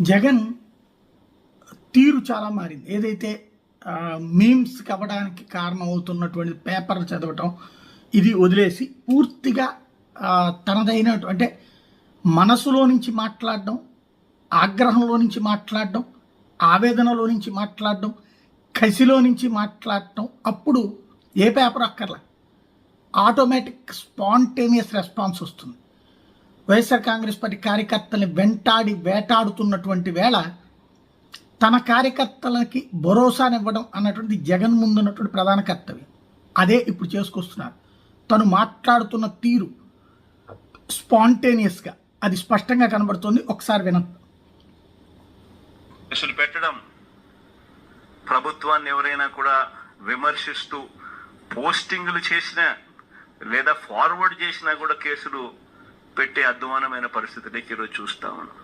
జగన్ తీరు చాలా మారింది. ఏదైతే మీమ్స్ అవ్వడానికి కారణం అవుతున్నటువంటి పేపర్లు చదవటం ఇది వదిలేసి పూర్తిగా తనదైన అంటే మనసులో నుంచి మాట్లాడడం ఆగ్రహంలో నుంచి మాట్లాడడం ఆవేదనలో నుంచి మాట్లాడడం కసిలో నుంచి మాట్లాడటం అప్పుడు ఏ పేపర్ అక్కర్లా. ఆటోమేటిక్ స్పాంటేనియస్ రెస్పాన్స్ వస్తుంది. వైఎస్ఆర్ కాంగ్రెస్ పార్టీ కార్యకర్తల్ని వెంటాడి వేటాడుతున్నటువంటి వేళ తన కార్యకర్తలకి భరోసానివ్వడం అన్నటువంటి జగన్ ముందున్నటువంటి ప్రధాన కర్తవ్యం. అదే ఇప్పుడు చేసుకొస్తున్నారు. తను మాట్లాడుతున్న తీరు స్పాంటేనియస్గా అది స్పష్టంగా కనబడుతుంది. ఒకసారి విన. పెట్టడం ప్రభుత్వాన్ని ఎవరైనా కూడా విమర్శిస్తూ పోస్టింగ్లు చేసిన లేదా ఫార్వర్డ్ చేసినా కూడా కేసులు పెట్టే అధ్వానమైన పరిస్థితిని ఈరోజు చూస్తా ఉన్నాం.